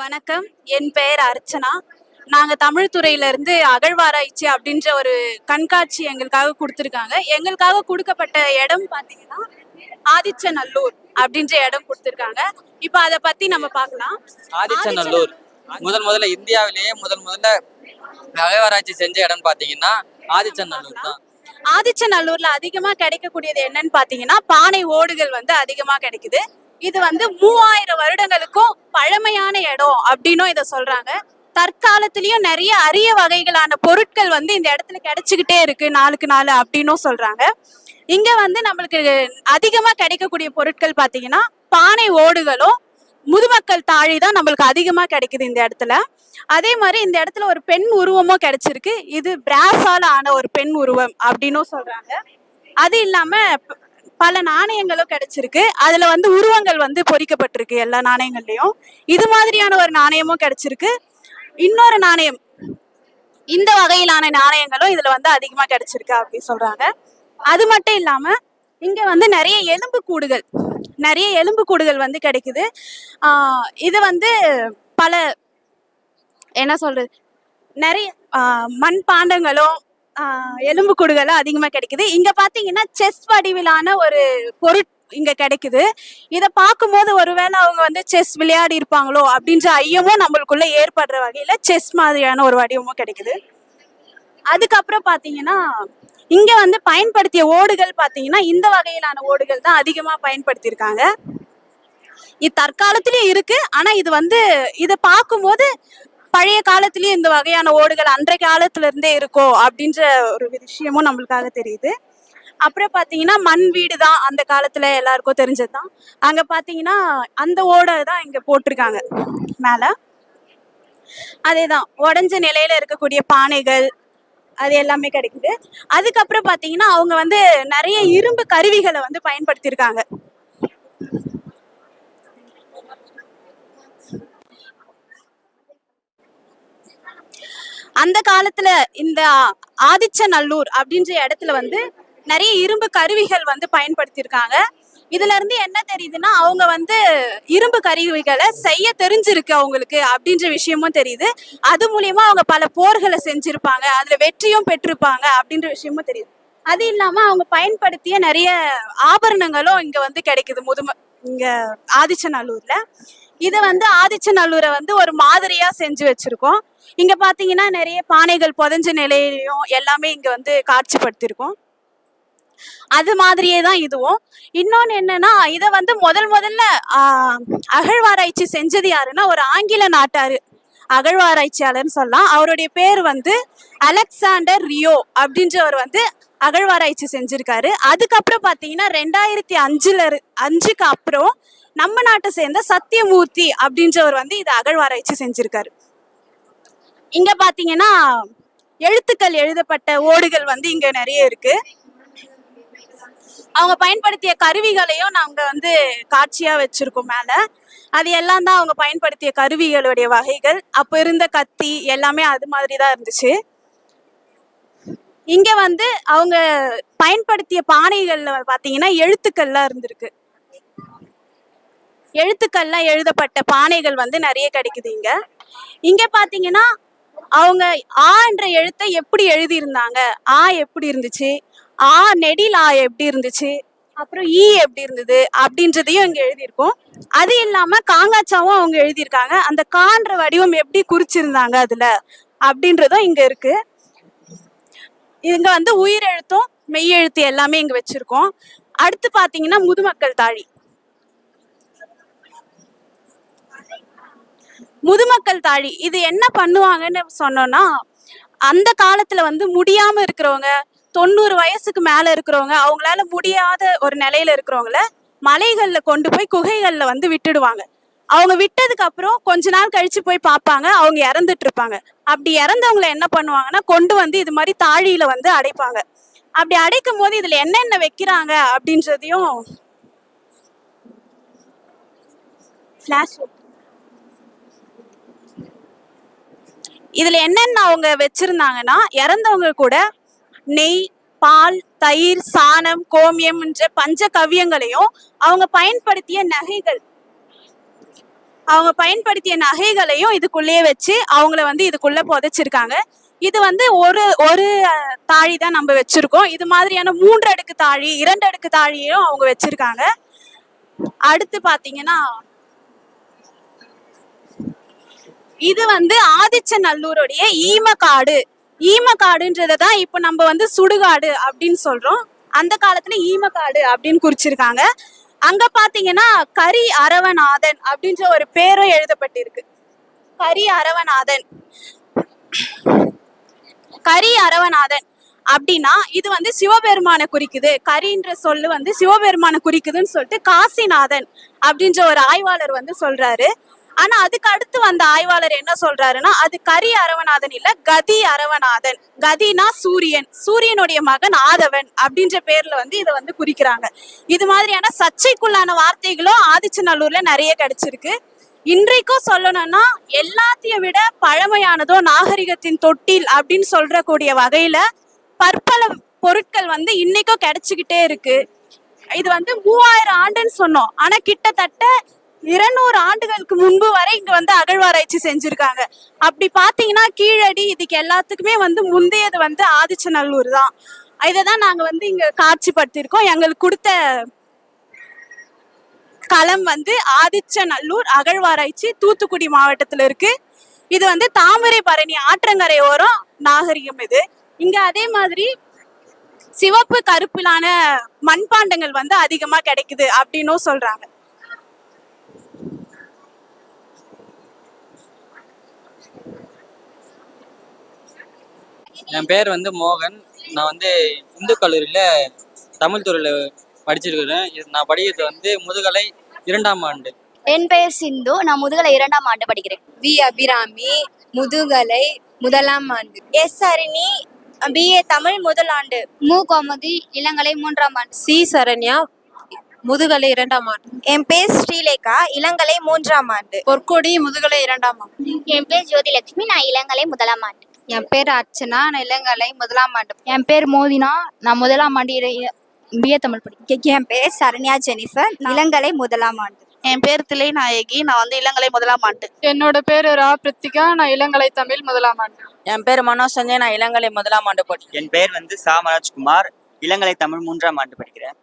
வணக்கம். என் பெயர் அர்ச்சனா. நாங்க தமிழ் துறையில இருந்து அகழ்வாராய்ச்சி அப்படின்ற ஒரு கண்காட்சி எங்களுக்காக கொடுத்துருக்காங்க. எங்களுக்காக கொடுக்கப்பட்ட இடம் பாத்தீங்கன்னா ஆதிச்சநல்லூர் அப்படின்ற இடம் கொடுத்துருக்காங்க. இப்போ அதை பத்தி நம்ம பார்க்கலாம். ஆதிச்சநல்லூர். முதல் முதல்ல இந்தியாவிலேயே முதல் முதல்ல அகழ்வாராய்ச்சி செஞ்ச இடம் பாத்தீங்கன்னா ஆதிச்சநல்லூர் தான். ஆதிச்சநல்லூர்ல அதிகமா கிடைக்கக்கூடியது என்னன்னு பாத்தீங்கன்னா பானை ஓடுகள் வந்து அதிகமா கிடைக்குது. இது வந்து மூவாயிரம் வருடங்களுக்கும் பழமையான இடம் அப்படின்னும் இதை சொல்றாங்க. தற்காலத்திலயும் நிறைய அரிய வகைகளான பொருட்கள் வந்து இந்த இடத்துல கிடைச்சுக்கிட்டே இருக்கு நாளுக்கு நாள் அப்படின்னும் சொல்றாங்க. இங்க வந்து நம்மளுக்கு அதிகமா கிடைக்கக்கூடிய பொருட்கள் பாத்தீங்கன்னா பானை ஓடுகளும் முதுமக்கள் தாழி தான் நம்மளுக்கு அதிகமா கிடைக்குது இந்த இடத்துல. அதே மாதிரி இந்த இடத்துல ஒரு பெண் உருவமும் கிடைச்சிருக்கு. இது பிராஸால ஆன ஒரு பெண் உருவம் அப்படின்னும் சொல்றாங்க. அது இல்லாம பல நாணயங்களும் கிடைச்சிருக்கு. அதுல வந்து உருவங்கள் வந்து பொறிக்கப்பட்டிருக்கு எல்லா நாணயங்கள்லயும். இது மாதிரியான ஒரு நாணயமும் கிடைச்சிருக்கு. இன்னொரு நாணயம் இந்த வகையிலான நாணயங்களும் இதுல வந்து அதிகமா கிடைச்சிருக்கு அப்படின்னு சொல்றாங்க. அது மட்டும் இல்லாம இங்க வந்து நிறைய எலும்பு கூடுகள் நிறைய எலும்பு கூடுகள் வந்து கிடைக்குது. ஆஹ் இது வந்து பல என்ன சொல்றது நிறைய மண் பாண்டங்களும் எலும்பு கூடுகளும் அதிகமா கிடைக்குது. இங்க பாத்தீங்கன்னா செஸ் வடிவிலான ஒரு பொருட் இங்க கிடைக்குது. இதை பார்க்கும்போது ஒருவேளை அவங்க வந்து செஸ் விளையாடி இருப்பாங்களோ அப்படின்ற ஐயமும் நம்மளுக்குள்ள ஏற்படுற வகையில செஸ் மாதிரியான ஒரு வடிவமும் கிடைக்குது. அதுக்கப்புறம் பாத்தீங்கன்னா இங்க வந்து பயன்படுத்திய ஓடுகள் பாத்தீங்கன்னா இந்த வகையிலான ஓடுகள் தான் அதிகமா பயன்படுத்தியிருக்காங்க. இது தற்காலத்திலயும் இருக்கு. ஆனா இது வந்து இதை பார்க்கும்போது பழைய காலத்திலயும் இந்த வகையான ஓடுகள் அன்றைய காலத்துல இருந்தே இருக்கோ அப்படின்ற ஒரு விஷயமும் நம்மளுக்காக தெரியுது. அப்புறம் பாத்தீங்கன்னா மண் வீடு தான் அந்த காலத்துல எல்லாருக்கும் தெரிஞ்சதுதான். அங்க பாத்தீங்கன்னா அந்த ஓடை தான் இங்க போட்டிருக்காங்க மேல. அதேதான் உடஞ்ச நிலையில இருக்கக்கூடிய பானைகள் அது எல்லாமே கிடைக்குது. அதுக்கப்புறம் பாத்தீங்கன்னா அவங்க வந்து நிறைய இரும்பு கருவிகளை வந்து பயன்படுத்தியிருக்காங்க. அந்த காலத்துல இந்த ஆதிச்சநல்லூர் அப்படின்ற இடத்துல வந்து நிறைய இரும்பு கருவிகள் வந்து பயன்படுத்தியிருக்காங்க. இதுல இருந்து என்ன தெரியுதுன்னா அவங்க வந்து இரும்பு கருவிகளை செய்ய தெரிஞ்சிருக்கு அவங்களுக்கு அப்படின்ற விஷயமும் தெரியுது. அது மூலியமா அவங்க பல போர்களை செஞ்சிருப்பாங்க அதுல வெற்றியும் பெற்றிருப்பாங்க அப்படின்ற விஷயமும் தெரியுது. அது இல்லாம அவங்க பயன்படுத்திய நிறைய ஆபரணங்களும் இங்க வந்து கிடைக்குது முதும இங்க ஆதிச்சநல்லூர்ல இது வந்து ஆதிச்சநல்லூரை வந்து ஒரு மாதிரியா செஞ்சு வச்சிருக்கோம். இங்க பாத்தீங்கன்னா நிறைய பானைகள் புதஞ்ச நிலையிலையும் எல்லாமே இங்க வந்து காட்சிப்படுத்தியிருக்கோம் அது மாதிரியே தான் இதுவும். இன்னொன்னு என்னன்னா இதை வந்து முதல் முதல்ல ஆஹ், அகழ்வாராய்ச்சி செஞ்சது யாருன்னா ஒரு ஆங்கில நாட்டாரு. அகழ்வாராய்ச்சியாளர்னு சொல்லலாம். அவருடைய பேர் வந்து அலெக்சாண்டர் ரியோ அப்படின்றவர் வந்து அகழ்வாராய்ச்சி செஞ்சிருக்காரு. அதுக்கப்புறம் பார்த்தீங்கன்னா ரெண்டாயிரத்தி அஞ்சுல இரு- அஞ்சுக்கு அப்புறம் நம்ம நாட்டை சேர்ந்த சத்தியமூர்த்தி அப்படின்றவர் வந்து இதை அகழ்வாராய்ச்சி செஞ்சிருக்காரு. இங்க பாத்தீங்கன்னா எழுத்துக்கள் எழுதப்பட்ட ஓடுகள் வந்து இங்க நிறைய இருக்கு. அவங்க பயன்படுத்திய கருவிகளையும் நாங்க வந்து காட்சியா வச்சிருக்கோம் மேல. அது எல்லாம் தான் அவங்க பயன்படுத்திய கருவிகளுடைய வகைகள். அப்ப இருந்த கத்தி எல்லாமே அது மாதிரி தான் இருந்துச்சு. இங்க வந்து அவங்க பயன்படுத்திய பானைகள்ல பாத்தீங்கன்னா எழுத்துக்கள்லாம் இருந்திருக்கு. எழுத்துக்கள்லாம் எழுதப்பட்ட பானைகள் வந்து நிறைய கிடைக்குது இங்க. இங்க பாத்தீங்கன்னா அவங்க ஆ என்ற எழுத்தை எப்படி எழுதியிருந்தாங்க? ஆ எப்படி இருந்துச்சு? ஆ நெடில் ஆ எப்படி இருந்துச்சு? அப்புறம் ஈ எப்படி இருந்தது? அப்படின்றதையும் இங்க எழுதியிருக்கோம். அது இல்லாம காங்காச்சாவும் அவங்க எழுதியிருக்காங்க. அந்த கான்ற வடிவம் எப்படி குறிச்சிருந்தாங்க அதுல? அப்படின்றதும் இங்க இருக்கு. இங்க வந்து உயிரெழுத்தும் மெய்யெழுத்து எல்லாமே இங்க வச்சிருக்கோம். அடுத்து பாத்தீங்கன்னா முதுமக்கள் தாழி. முதுமக்கள் தாழி இது என்ன பண்ணுவாங்கன்னு சொன்னோம்னா அந்த காலத்துல வந்து முடியாம இருக்கிறவங்க தொண்ணூறு வயசுக்கு மேல இருக்கிறவங்க அவங்களால முடியாத ஒரு நிலையில இருக்கிறவங்கள மலைகள்ல கொண்டு போய் குகைகள்ல வந்து விட்டுடுவாங்க. அவங்க விட்டதுக்கு அப்புறம் கொஞ்ச நாள் கழிச்சு போய் பார்ப்பாங்க அவங்க இறந்துட்டு இருப்பாங்க. அப்படி இறந்தவங்கள என்ன பண்ணுவாங்கன்னா கொண்டு வந்து இது மாதிரி தாழியில வந்து அடைப்பாங்க. அப்படி அடைக்கும் போது இதுல என்னென்ன வைக்கிறாங்க அப்படின்றதையும் ஃபிளாஷ் இதுல என்னென்ன அவங்க வச்சிருந்தாங்கன்னா இறந்தவங்க கூட நெய் பால் தயிர் சாணம் கோமியம் என்ற பஞ்ச கவியங்களையும் அவங்க பயன்படுத்திய நகைகள் அவங்க பயன்படுத்திய நகைகளையும் இதுக்குள்ளேயே வச்சு அவங்கள வந்து இதுக்குள்ள புதைச்சிருக்காங்க. இது வந்து ஒரு ஒரு தாழி தான் நம்ம வச்சிருக்கோம். இது மாதிரியான மூன்று அடுக்கு தாழி இரண்டு அடுக்கு தாழியும் அவங்க வச்சிருக்காங்க. அடுத்து பாத்தீங்கன்னா இது வந்து ஆதிச்சநல்லூருடைய ஈமக்காடு. ஈமக்காடுன்றத தான் இப்போ நம்ம வந்து சுடுகாடு அப்படின்னு சொல்றோம். அந்த காலத்துல ஈமக்காடு அப்படின்னு குறிச்சிருக்காங்க. அங்க பாத்தீங்கன்னா கரி அரவநாதன் அப்படின்ற ஒரு பேரும் எழுதப்பட்டிருக்கு. கரி அரவநாதன். கரி அரவநாதன் அப்படின்னா இது வந்து சிவபெருமானை குறிக்குது. கரின்ற சொல்லு வந்து சிவபெருமானை குறிக்குதுன்னு சொல்லிட்டு காசிநாதன் அப்படின்ற ஒரு ஆய்வாளர் வந்து சொல்றாரு. ஆனா அதுக்கு அடுத்து வந்த ஆய்வாளர் என்ன சொல்றாருன்னா அது கரி அரவநாதன் இல்ல கதி அரவநாதன் கதினா சூரியன். சூரியனுடைய மகன் ஆதவன் அப்படின்ற பேர்ல வந்து இதை வந்து குறிக்கிறாங்க. இது மாதிரியான சர்ச்சைக்குள்ளான வார்த்தைகளும் ஆதிச்சநல்லூர்ல நிறைய கிடைச்சிருக்கு. இன்றைக்கும் சொல்லணும்னா எல்லாத்தையும் விட பழமையானதோ நாகரிகத்தின் தொட்டில் அப்படின்னு சொல்ற கூடிய வகையில பற்பல பொருட்கள் வந்து இன்னைக்கும் கிடைச்சுக்கிட்டே இருக்கு. இது வந்து மூவாயிரம் ஆண்டுன்னு சொன்னோம். ஆனா கிட்டத்தட்ட இருநூறு ஆண்டுகளுக்கு முன்பு வரை இங்க வந்து அகழ்வாராய்ச்சி செஞ்சிருக்காங்க. அப்படி பாத்தீங்கன்னா கீழடி இதுக்கு எல்லாத்துக்குமே வந்து முந்தையது வந்து ஆதிச்சநல்லூர் தான். இதை தான் நாங்க வந்து இங்க காட்சிப்படுத்தியிருக்கோம். எங்களுக்கு கொடுத்த களம் வந்து ஆதிச்சநல்லூர் அகழ்வாராய்ச்சி தூத்துக்குடி மாவட்டத்துல இருக்கு. இது வந்து தாமிரைபரணி ஆற்றங்கரை ஓரம் நாகரிகம் இது. இங்க அதே மாதிரி சிவப்பு கருப்பிலான மண்பாண்டங்கள் வந்து அதிகமா கிடைக்குது அப்படின்னும் சொல்றாங்க. என் பேர் வந்து மோகன். நான் வந்து இந்து கல்லூரியில் தமிழ் துறையில் படிச்சிருக்கிறேன். நான் படிக்கிறது வந்து முதுகலை இரண்டாம் ஆண்டு. என் பெயர் சிந்து. நான் முதுகலை இரண்டாம் ஆண்டு படிக்கிறேன். வி அபிராமி முதுகலை முதலாம் ஆண்டு. எஸ் அருணி பிஏ தமிழ் முதல் ஆண்டு. மு. கோமதி இளங்கலை மூன்றாம் ஆண்டு. சி சரண்யா முதுகலை இரண்டாம் ஆண்டு. என் பேர் ஸ்ரீலேகா இளங்கலை மூன்றாம் ஆண்டு. பொற்கொடி முதுகலை இரண்டாம் ஆண்டு. என் பேர் ஜோதிலட்சுமி நான் இளங்கலை முதலாம் ஆண்டு. என் பேர் அர்ச்சனா நான் இளங்கலை முதலாம் ஆண்டு. என் பேர் மோதினா நான் முதலாம் ஆண்டு பிஏ தமிழ் படிக்கிறேன் என் பேர் சரண்யா ஜெனிஃபர் இளங்கலை முதலாம் ஆண்டு. என் பேர் திலை நாயகி நான் வந்து இளங்கலை முதலாம் ஆண்டு. என்னோட பேரு ரா பிரித்திகா நான் இளங்கலை தமிழ் முதலாம் ஆண்டு. என் பேர் மனோஜ் சஞ்சய் நான் இளங்கலை முதலாம் ஆண்டு படிக்கிறேன். என் பெயர் வந்து சா மனோஜ்குமார் இளங்கலை தமிழ் மூன்றாம் ஆண்டு படிக்கிறேன்.